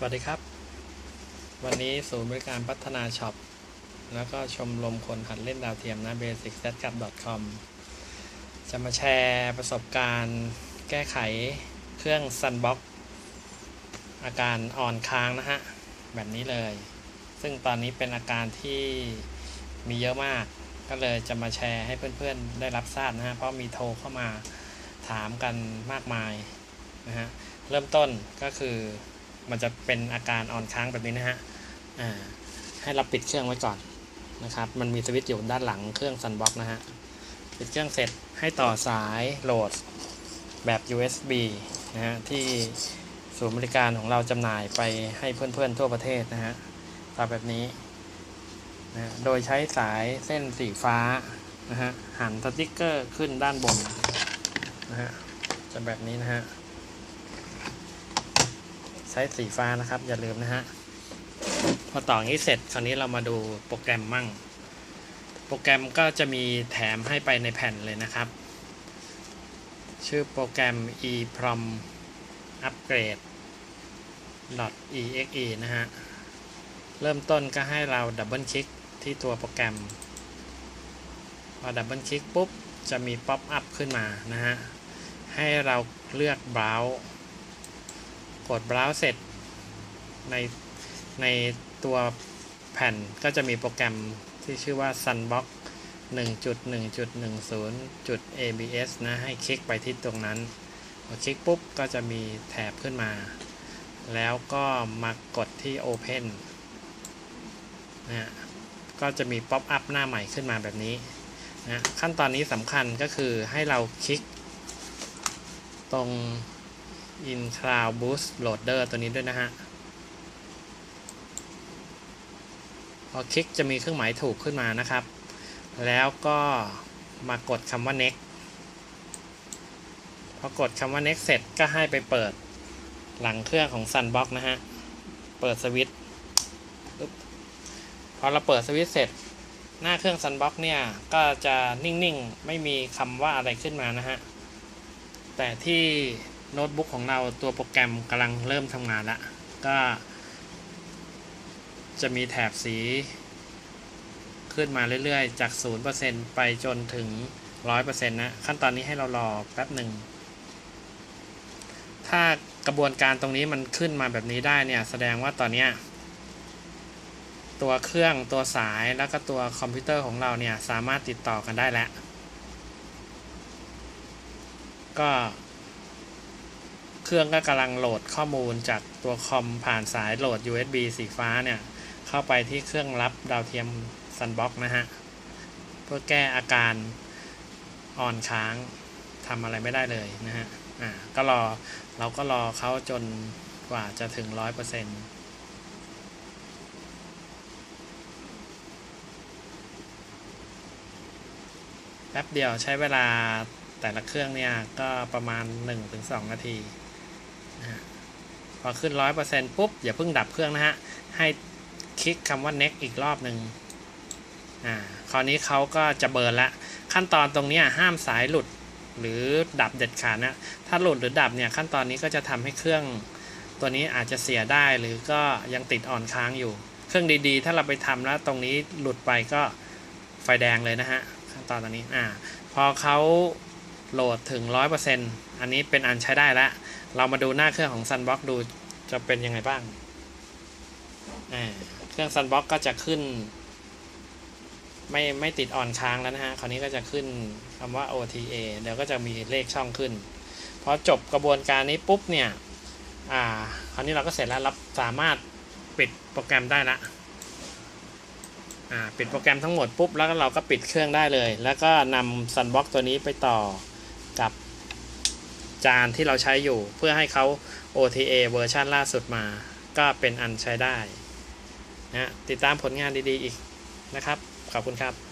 สวัสดีครับ วันนี้ศูนย์บริการพัฒนาช็อป แล้วก็ชมรมคนหัดเล่นดาวเทียมนะ basic s e t c u p com จะมาแชร์ประสบการณ์ แก้ไขเครื่อง Sunbox อาการอ่อนค้างนะฮะ แบบนี้เลย ซึ่งตอนนี้เป็นอาการที่มีเยอะมาก ก็เลยจะมาแชร์ให้เพื่อนๆ ได้รับทราบนะฮะ เพราะมีโทรเข้ามาถามกันมากมายนะฮะ เริ่มต้นก็คือ มันจะเป็นอาการอ่อนค้างแบบนี้นะฮะอ่าให้เราปิดเครื่องไว้ก่อนนะครับ มันมีสวิตช์อยู่ด้านหลังเครื่อง Sunbox นะฮะ ปิดเครื่องเสร็จให้ต่อสายโหลดแบบ USB นะฮะที่ศูนย์บริการของเราจำหน่ายไปให้เพื่อนๆทั่วประเทศนะฮะตามแบบนี้นะโดยใช้สายเส้นสีฟ้านะฮะหันสติ๊กเกอร์ขึ้นด้านบนนะฮะจะแบบนี้นะฮะ ช้สีฟ้านะครับ อย่าลืมนะฮะ พอต่ออย่างนี้เสร็จคราวนี้เรามาดูโปรแกรมมั่ง โปรแกรมก็จะมีแถมให้ไปในแผ่นเลยนะครับ ชื่อโปรแกรม EPROM Upgrade .exe นะฮะ เริ่มต้นก็ให้เราดับเบิลคลิกที่ตัวโปรแกรม พอดับเบิลคลิกปุ๊บ จะมีป๊อปอัพขึ้นมานะฮะ ให้เราเลือก Browse กด Browse เสร็จ ในในตัวแผ่นก็จะมีโปรแกรมที่ชื่อว่า Sunbox 1.1.10.abs นะ ให้คลิกไปที่ตรงนั้นพอคลิกปุ๊บ ก็จะมีแถบขึ้นมา แล้วก็มากดที่ Open นะก็จะมีป๊อปอัพหน้าใหม่ขึ้นมาแบบนี้นะขั้นตอนนี้สำคัญก็คือให้เราคลิกตรง in cloud boost loader ตัวนี้ด้วยนะฮะ พอคลิกจะมีเครื่องหมายถูกขึ้นมานะครับ แล้วก็มากดคำว่า next พอกดคำว่า next เสร็จก็ให้ไปเปิดหลังเครื่องของ Sunbox นะฮะ เปิดสวิตช์พอเราเปิดสวิตช์เสร็จหน้าเครื่อง Sunbox เนี่ย ก็จะนิ่ง ๆ ไม่มีคำว่าอะไรขึ้นมานะฮะ แต่ที่ โน้ตบุ๊กของเราตัวโปรแกรมกำลังเริ่มทำงานละก็ จะมีแถบสี ขึ้นมาเรื่อยๆ จาก 0%ไปจนถึง 100%นะ ขั้นตอนนี้ให้เรารอแป๊บหนึ่ง ถ้ากระบวนการตรงนี้มันขึ้นมาแบบนี้ได้เนี่ย แสดงว่าตอนนี้ตัวเครื่องตัวสายแล้วก็ตัวคอมพิวเตอร์ของเราเนี่ย สามารถติดต่อกันได้แล้ว ก็ เครื่องก็กำลังโหลดข้อมูลจากตัวคอมผ่านสายโหลด USB สีฟ้าเนี่ย เข้าไปที่เครื่องรับดาวเทียม Sunbox นะฮะ เพื่อแก้อาการอ่อนค้างทำอะไรไม่ได้เลยนะฮะ อ่า ก็รอเราก็รอเขาจนกว่าจะถึง100%แป๊บเดียวใช้เวลาแต่ละเครื่องเนี่ยก็ประมาณ 1-2 นาทีนะฮะ พอขึ้น 100%ปุ๊บ อย่าเพิ่งดับเครื่องนะฮะ ให้คลิกคำว่า next อีกรอบหนึ่งอ่าคราวนี้เขาก็จะเบิร์นละ ขั้นตอนตรงนี้ห้ามสายหลุดหรือดับเด็ดขาดนะ ถ้าหลุดหรือดับเนี่ยขั้นตอนนี้ก็จะทำให้เครื่องตัวนี้อาจจะเสียได้หรือก็ยังติดอ่อนค้างอยู่ เครื่องดีๆ ถ้าเราไปทำแล้วตรงนี้หลุดไปก็ไฟแดงเลยนะฮะ ขั้นตอนตอนนี้อ่าพอเขาโหลดถึง 100%อันนี้เป็นอันใช้ได้แล้ว เรามาดูหน้าเครื่องของ Sunbox ดูจะเป็นยังไงบ้าง เครื่อง Sunbox ก็จะขึ้น ไม่ไม่ติดอ่อนค้างแล้วนะฮะ คราวนี้ก็จะขึ้นคำว่า OTA เดี๋ยวก็จะมีเลขช่องขึ้น พอจบกระบวนการนี้ปุ๊บเนี่ย อ่า คราวนี้เราก็เสร็จแล้วเราสามารถปิดโปรแกรมได้ละปิดโปรแกรมทั้งหมดปุ๊บแล้วเราก็ปิดเครื่องได้เลย แล้วก็นำ Sunbox ตัวนี้ไปต่อ จานที่เราใช้อยู่ เพื่อให้เขา OTA เวอร์ชันล่าสุดมา ก็เป็นอันใช้ได้นะติดตามผลงานดีๆอีกนะครับ ขอบคุณครับ